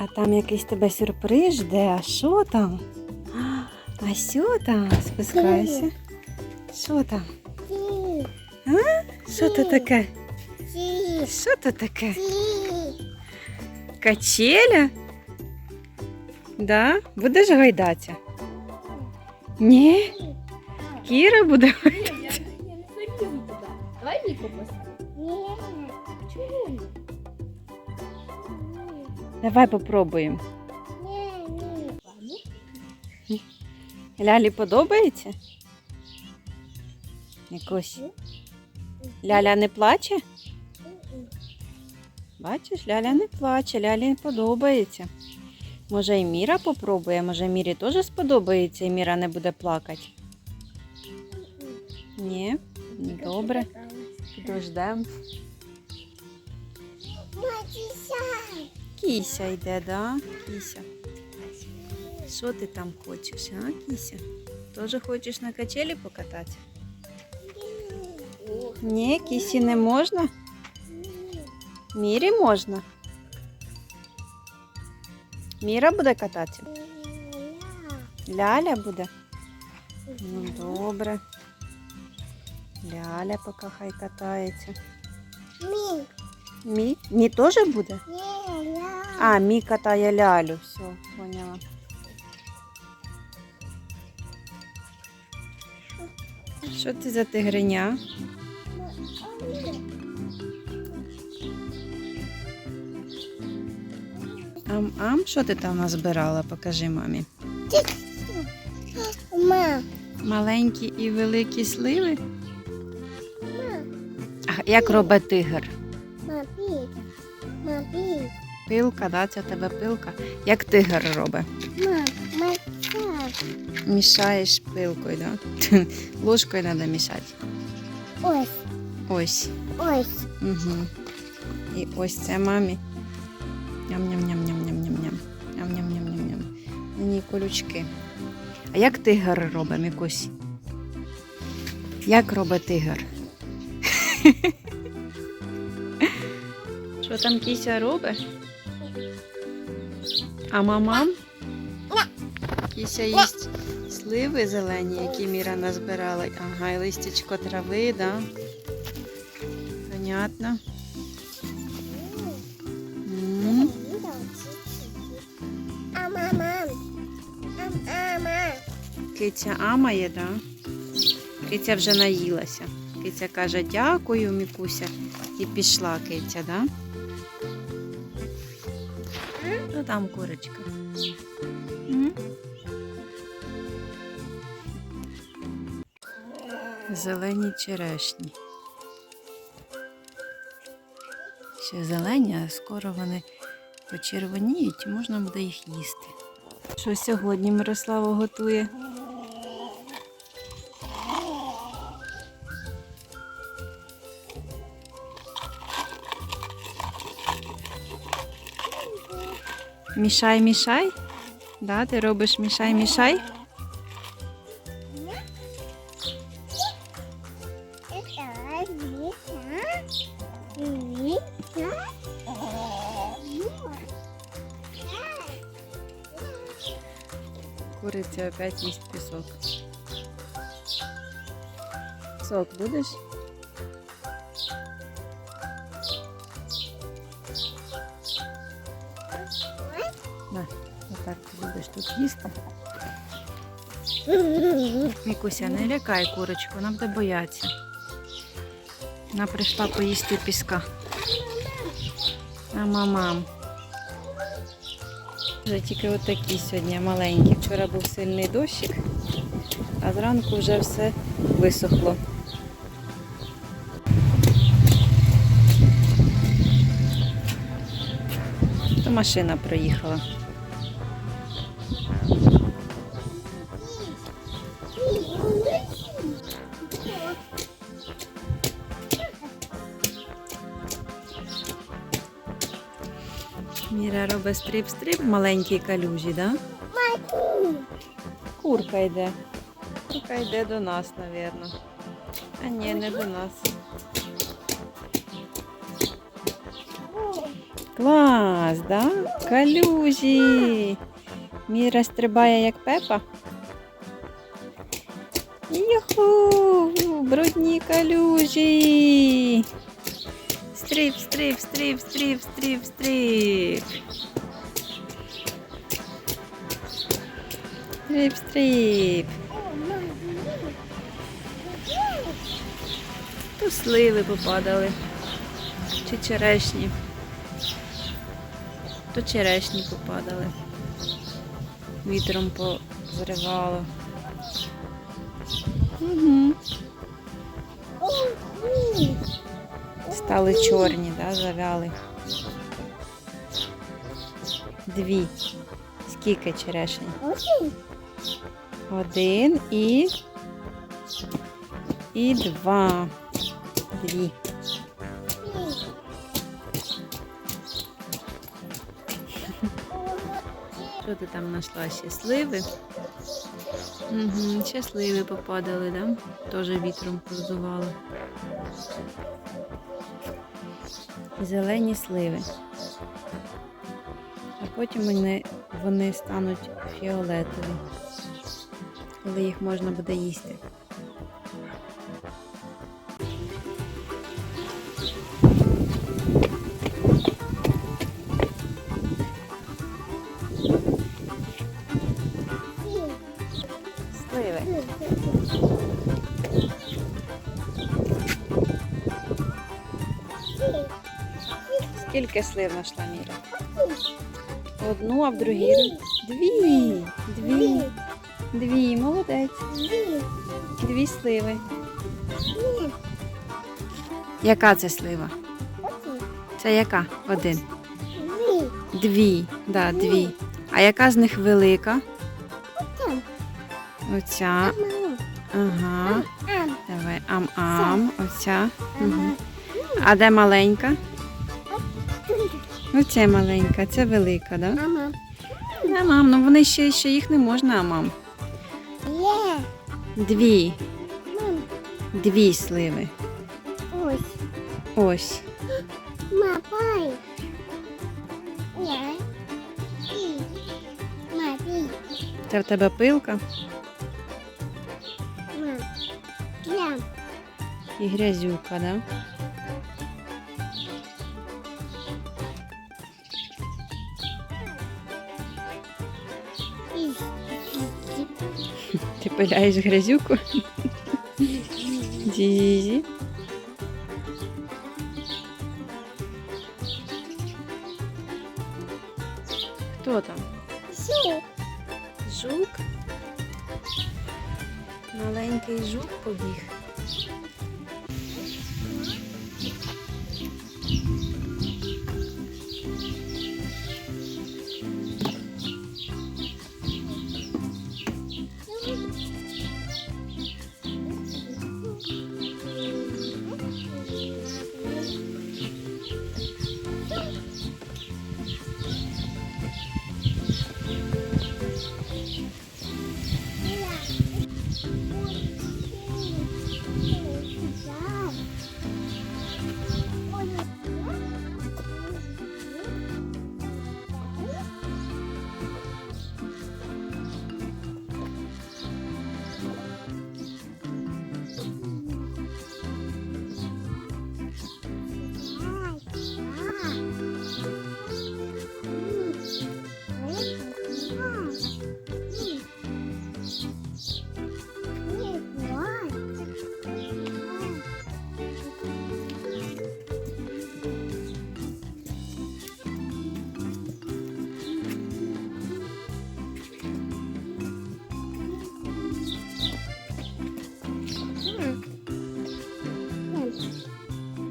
А там якийсь тебе сюрприз жде. А що там? А, що там? Спускайся. Що там? Що то таке? Що то таке? Качеля? Да? Будеш гайдатися? Ні? Кіра буде гайдатися? Давай попробуємо. Лялі подобається? Якось. Ляля не плаче? Бачиш, Ляля не плаче, Лялі подобається. Може і Міра попробує, може Мірі теж сподобається і Міра не буде плакати. Ні, добре, підождемо. Кіся йде, да? Кіся. Що ти там хочеш, а, Кіся? Теж хочеш на качелі покататися? Ні, кісі не можна. Мірі можна. Міра буде кататися? Ляля буде? Ну, добре. Ляля поки хай катається. Мі? Мі теж буде? А, Мі катає лялю. Все, поняла. Що ти за тигриня? Ам-ам, що ти там назбирала? Покажи мамі. Ма, Маленькі і великі сливи. А як робить тигр? мапі, мапі, Пилка, да? Це в тебе пилка. Як тигр робить? Мішаєш пилкою, да? Ложкою треба мішати. Ось, Ось. ось. Угу. І ось це мамі. Ням-ням-ням-ням-ням-ням-ням. Ням-ням-ням-ням-ням. Мені колючки. А як тигр робить, Мікусь? Як робить тигр? Що там кіся робить? А мамам? Кіся їсть сливи зелені, які Міра назбирала. Ага, і листячко трави, да? Понятно. М, А мама, ама. Киця амає, да? Киця вже наїлася. Киця каже, дякую, Мікуся. І пішла киця, да? Ну там курочка. М? Зелені черешні. Ще зелені, а скоро вони почервоніють, можна буде їх їсти. Що сьогодні Мирослава готує? Мішай, мішай? Да, ти робиш мішай, мішай? Куриця опять їсть пісок. Сок будеш? На, отак ти будеш тут їсти. Мікуся, не лякай курочку, вона буде боятися. Вона прийшла поїсти піска. А мамам. Вже тільки отакі сьогодні маленькі. Вчора був сильний дощик, а зранку вже все висохло. То машина проїхала. Міра робить стрип-стрип в маленькій калюжі, да? Курка йде. Курка йде до нас, напевно. А ні, не до нас. Клас, да? Калюжі. Міра стрибає як пепа. Юху! Брудні калюжі. Стріп, стріп, стріп, стріп, стріп, стріп. Стріп, стріп. То сливи попадали. Чи черешні. То черешні попадали. Вітром позривало. Стали чорні, да, завяли. Дві. Скільки черешень? Очень. Один і. І два. Дві. Що ти там знайшла? Ще сливи? Угу, ще сливи попадали, да? Теж вітром поздувало. Зелені сливи. А потім вони, вони стануть фіолетові, коли їх можна буде їсти. Скільки слив знайшла Міра? Одну, а в другій. ру- Дві. Дві. Дві. Молодець. Дві сливи. Яка це слива? Це яка? Один. Дві. Да, дві. А яка з них велика? Оця. Ага. Давай. Ам-ам. Оця. Угу. А де маленька? Оце маленька, це велика, да? Мама. Не, мам, ну вони ще, ще їх не можна, а мам. Є. Дві. Мам. Дві сливи. Ось. Ось. Мапай. І. Це в тебе пилка Мам. Я. і грязюка, да? Пиляєш грязюку? Дізі. Хто там? Жук. Жук. Маленький жук побіг.